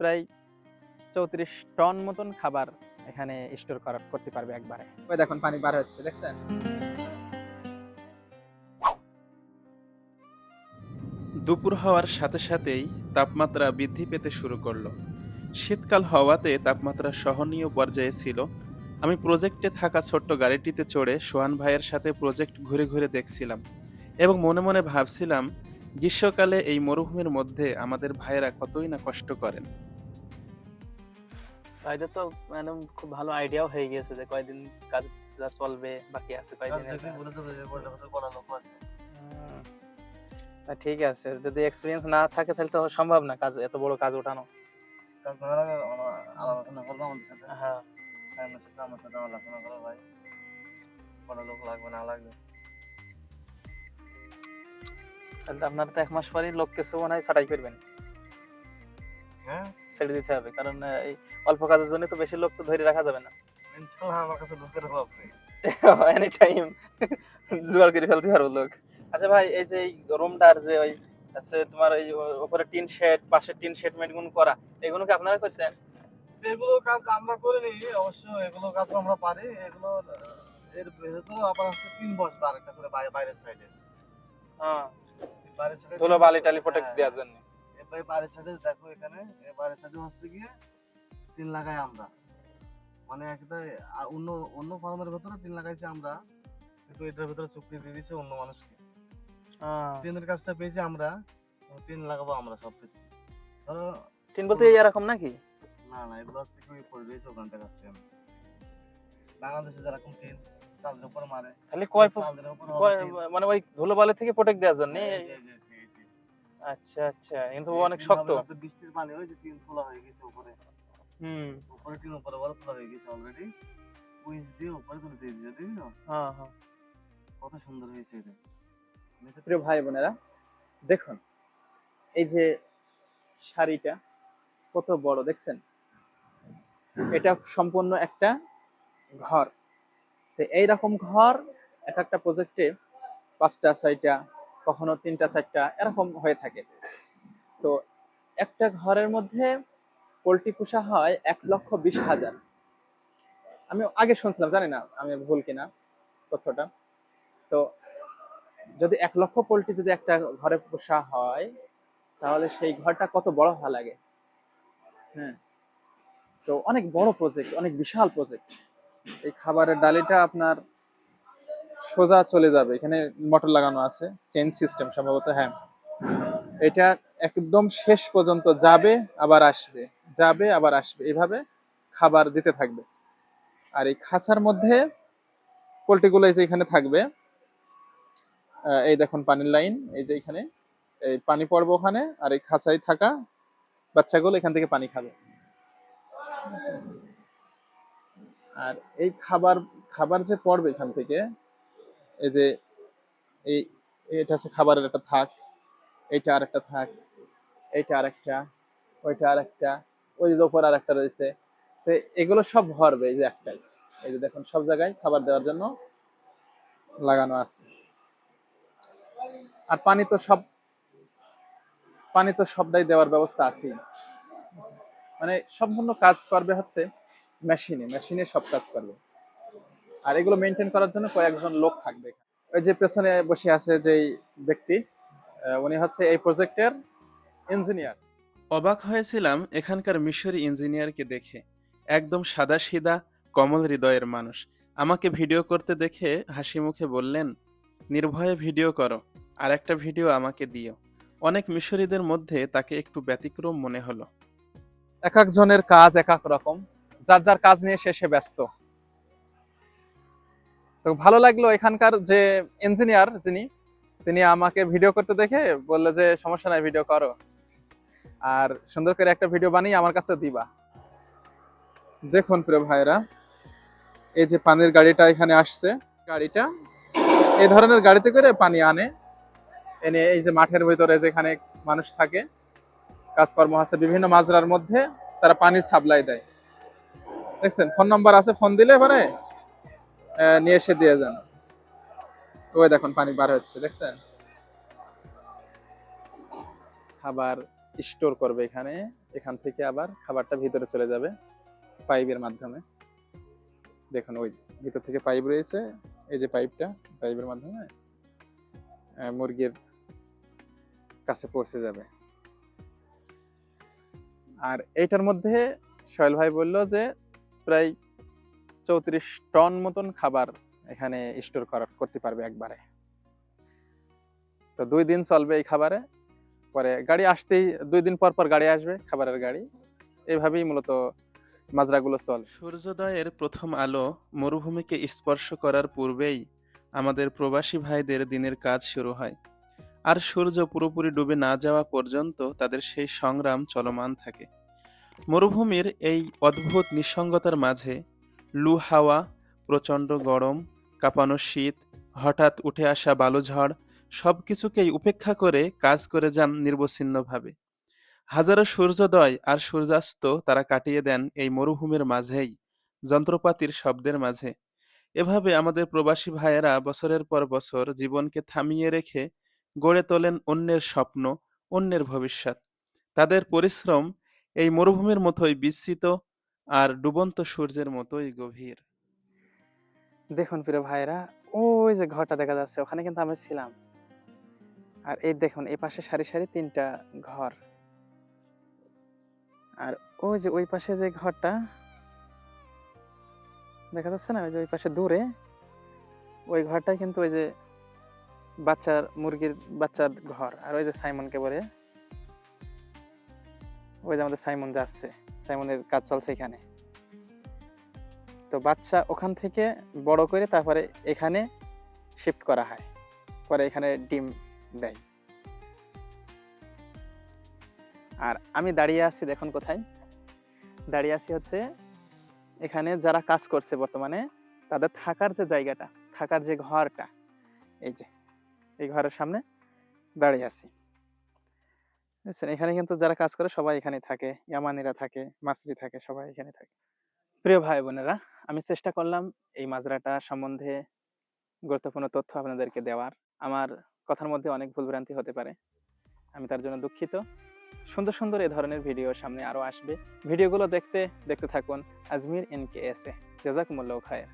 প্রায় চৌত্রিশ টন মতন খাবার এখানে স্টোর করা করতে পারবে একবারে। ওই দেখুন, পানি বার হচ্ছে, দেখছেন? দুপুর হওয়ার সাথে সাথেই তাপমাত্রা বৃদ্ধি পেতে শুরু করল। শীতকাল হওয়াতে তাপমাত্রা সহনীয় পর্যায়ে ছিল। আমি প্রজেক্টে থাকা ছোট্ট গাড়িটিতে চড়ে সোহান ভাইয়ের সাথে প্রজেক্ট ঘুরে ঘুরে দেখছিলাম এবং মনে মনে ভাবছিলাম গ্রীষ্মকালে এই মরুভূমির মধ্যে আমাদের ভাইয়েরা কতই না কষ্ট করেন। ভাইদের তো মানে খুব ভালো আইডিয়াও হয়ে গিয়েছে যে কয়দিন কাজ চলবে বাকি আছে কয়দিন ঠিক আছে যদি এক্সপিরিয়েন্স না থাকে তাহলে তো সম্ভব না কাজ এত বড় কাজ ওঠানো। আলোচনা করব আমাদের সাথে। হ্যাঁ। সামনের সাথে আমার সাথে আলোচনা করো ভাই। কোনো লোক লাগবে না লাগবে। তাহলে আপনার তো এক মাস পরেই লোক কিছু মনে হয় ছাটাই করবেন। হ্যাঁ? ছেড়ে দিতে হবে কারণ এই অল্প কাজের জন্য তো বেশি লোক তো ধরে রাখা যাবে না। ইনশাল্লাহ আমার কাছে লোকের অভাব নেই। এনি টাইম জোগাড় করে ফেলতে পারব লোক। আচ্ছা ভাই এই যে রুমটার যে ওই আছে তোমার এই উপরে টিন শেড পাশে টিন শেড মেটগুলো করা এগুলো কি আপনারা করছেন? এগুলো কাজ আমরা করিনি অবশ্য এগুলো কাজ আমরা পারি এগুলো এর ভেতরে আবার হচ্ছে তিন বসবে আরেকটা করে বাইরে বাইরের সাইডে হ্যাঁ। ধুলো বালি টালি প্রোটেক্ট দেওয়ার জন্য এবার বাইরের সাইডে দেখো এখানে এ বাইরের সাইডে হচ্ছে গিয়ে টিন লাগাই আমরা। মানে একটা অন্য অন্য ফার্মের ভেতরে টিন লাগাইছি আমরা কিন্তু এটার ভেতরে চুক্তি দিয়ে দিয়েছে অন্য মানুষকে। হ্যাঁ। টিনের কাজটা পেয়েছি আমরা টিন লাগাবো আমরা সব কিছু। ধরো টিন বলতে এই এরকম নাকি? না না এগুলো হচ্ছে কি পড়ে রয়েছে ওখান থেকে আসছি বাংলাদেশে যেরকম টিন চাঁদের উপর মারে। খালি কয়। মানে ওই ধুলো বালি থেকে প্রোটেক্ট দেওয়ার জন্য? এই যে- এই যে- এই যে- আচ্ছা আচ্ছা কিন্তু অনেক শক্ত। বৃষ্টির পানি ওই যে টিন তোলা হয়ে গেছে উপরে। হুম। উপরে টিন উপরে বড় তোলা হয়ে গেছে অলরেডি দিয়ে উপরে তুলে দিয়ে দিয়েছে হ্যাঁ হ্যাঁ। কত সুন্দর হয়েছে এটা। প্রিয় ভাই বোনেরা দেখুন এই যে শাড়িটা কত বড় দেখছেন? এটা সম্পূর্ণ একটা ঘর। তো এইরকম ঘর এক একটা প্রজেক্টে পাঁচটা, ছয়টা, কখনো তিনটা, চারটা, এরকম হয়ে থাকে। তো একটা ঘরের মধ্যে পোলট্রি পোষা হয় এক লক্ষ বিশ হাজার। আমি আগে শুনছিলাম, জানি না আমি ভুল কিনা তথ্যটা। তো যদি এক লক্ষ পোলট্রি যদি একটা ঘরে পোষা হয়, তাহলে সেই ঘরটা কত বড় হওয়া লাগে? হ্যাঁ। তো অনেক বড় প্রজেক্ট অনেক বিশাল প্রজেক্ট এই খাবারের ডালিটা আপনার সোজা চলে যাবে। এখানে মোটর লাগানো আছে চেঞ্জ সিস্টেম সম্ভবত হ্যাঁ। এটা একদম শেষ পর্যন্ত যাবে, আবার আসবে। যাবে, আবার আসবে। এভাবে খাবার দিতে থাকবে। আর এই খাঁচার মধ্যে পোলট্রিগুলো এই যে এখানে থাকবে এই দেখুন পানির লাইন, এই যে এখানে, এই পানি পড়বে ওখানে, আর এই খাঁচায় থাকা বাচ্চাগুলো এখান থেকে পানি খাবে। আর এই খাবার খাবার যে পড়বে এখান থেকে, এই যে এই, এটা হচ্ছে খাবারের একটা থাক, এইটা আর একটা থাক, এইটা আর একটা ওইটা আর একটা ওই যে উপর আর একটা রয়েছে। তো এগুলো সব ভরবে এই যে একটাই। এই যে দেখুন, সব জায়গায় খাবার দেওয়ার জন্য লাগানো আছে। আর পানি তো সব, পানি তো সবটাই দেওয়ার ব্যবস্থা আছেই। মানে সম্পূর্ণ কাজ করবে হচ্ছে মেশিনে মেশিনে সব কাজ করবে। আর এগুলো মেনটেন করার জন্য কয়েকজন লোক থাকবে। ওই যে পেছনে বসে আছে যেই ব্যক্তি উনি হচ্ছে এই প্রজেক্টের ইঞ্জিনিয়ার অবাক হয়েছিলাম এখানকার মিশরি ইঞ্জিনিয়ারকে দেখে। একদম সাদা সিধা কমল হৃদয়ের মানুষ। আমাকে ভিডিও করতে দেখে হাসি মুখে বললেন নির্ভয়ে ভিডিও করো আর একটা ভিডিও আমাকে দিও। অনেক মিশরীদের মধ্যে তাকে একটু ব্যতিক্রম মনে হলো। এক একজনের কাজ এক এক রকম। যার যার কাজ নিয়ে শেষে ব্যস্ত। তো ভালো লাগল এখানকার যে ইঞ্জিনিয়ার যিনি, তিনি আমাকে ভিডিও করতে দেখে বললে যে, সমস্যা নাই ভিডিও করো। আর সুন্দর করে একটা ভিডিও বানিয়ে আমার কাছে দিবা। দেখুন প্রিয় ভাইরা এই যে পানির গাড়িটা এখানে আসছে, গাড়িটা এই ধরনের গাড়িতে করে পানি আনে। এনে এই যে মাঠের ভিতরে যেখানে মানুষ থাকে, কাজকর্ম আছে বিভিন্ন মাজরার মধ্যে, তারা পানি সাপ্লাই দেয়। দেখছেন, ফোন নাম্বার আছে, ফোন দিলে এবারে নিয়ে এসে দিয়ে যান। ওই দেখুন, পানি বার হচ্ছে, দেখছেন? খাবার স্টোর করবে এখানে, এখান থেকে আবার খাবারটা ভিতরে চলে যাবে, পাইপের মাধ্যমে। দেখুন, ওই ভিতর থেকে পাইপ রয়েছে, এই যে পাইপটা, পাইপের মাধ্যমে মুরগির কাছে পৌঁছে যাবে। আর এইটার মধ্যে সোহেল ভাই বলল যে প্রায় চৌত্রিশ টন মতন খাবার এখানে স্টোর করা, করতে পারবে একবারে। তো দুই দিন চলবে এই খাবারে। পরে গাড়ি আসতেই, দুই দিন পর পর গাড়ি আসবে, খাবারের গাড়ি। এভাবেই মূলত মাজরাগুলো চল। সূর্যোদয়ের প্রথম আলো মরুভূমিকে স্পর্শ করার পূর্বেই আমাদের প্রবাসী ভাইদের দিনের কাজ শুরু হয়। আর সূর্য পুরোপুরি ডুবে না যাওয়া পর্যন্ত তাদের সেই সংগ্রাম চলমান থাকে। মরুভূমির এই অদ্ভুত নিঃসঙ্গতার মাঝে লু হাওয়া, প্রচণ্ড গরম, কাঁপানো শীত, হঠাৎ উঠে আসা বালুঝড় সব কিছুকেই উপেক্ষা করে কাজ করে যান নির্বচ্ছিন্নভাবে হাজারো সূর্যোদয় আর সূর্যাস্ত তারা কাটিয়ে দেন এই মরুভূমির মাঝেই, যন্ত্রপাতির শব্দের মাঝে। এভাবে আমাদের প্রবাসী ভাইয়েরা বছরের পর বছর জীবনকে থামিয়ে রেখে গড়ে তোলেন অন্যের স্বপ্ন, অন্যের ভবিষ্যৎ। তাদের পরিশ্রম এই মরুভূমির মতোই বিস্তৃত আর ডুবন্ত সূর্যের মতোই গভীর। দেখুন প্রিয় ভাইরা ওই যে ঘরটা দেখা যাচ্ছে, ওখানে কিন্তু আমি ছিলাম। আর এই দেখুন, এই পাশে সারি সারি তিনটা ঘর। আর ওই যে ওই পাশে যে ঘরটা, দেখা যাচ্ছে না? ওই যে ওই পাশে দূরে, ওই ঘরটা কিন্তু ওই যে বাচ্চার, মুরগির বাচ্চার ঘর। আর ওই যে সাইমনকে বলে ওই যে আমাদের সাইমন যাচ্ছে। সাইমনের কাজ চলছে এখানে। তো বাচ্চা ওখান থেকে বড় করে তারপরে এখানে শিফট করা হয়। পরে এখানে ডিম দেয়। আর আমি দাঁড়িয়ে আছি, দেখুন কোথায়। দাঁড়িয়ে আছি হচ্ছে এখানে যারা কাজ করছে বর্তমানে, তাদের থাকার যে জায়গাটা, থাকার যে ঘরটা, এই যে, এই ঘরের সামনে দাঁড়িয়ে আছি। বুঝছেন? এখানে কিন্তু যারা কাজ করে সবাই এখানে থাকে। ইয়ামানিরা থাকে, মাসরি থাকে, সবাই এখানে থাকে। প্রিয় ভাই বোনেরা আমি চেষ্টা করলাম এই মাজরাটা সম্বন্ধে গুরুত্বপূর্ণ তথ্য আপনাদেরকে দেওয়ার। আমার কথার মধ্যে অনেক ভুলভ্রান্তি হতে পারে। আমি তার জন্য দুঃখিত। সুন্দর সুন্দর এই ধরনের ভিডিও সামনে আরও আসবে। ভিডিওগুলো দেখতে দেখতে থাকুন Ajmir N K S A জাজাকুমুল্লাহ Khayer.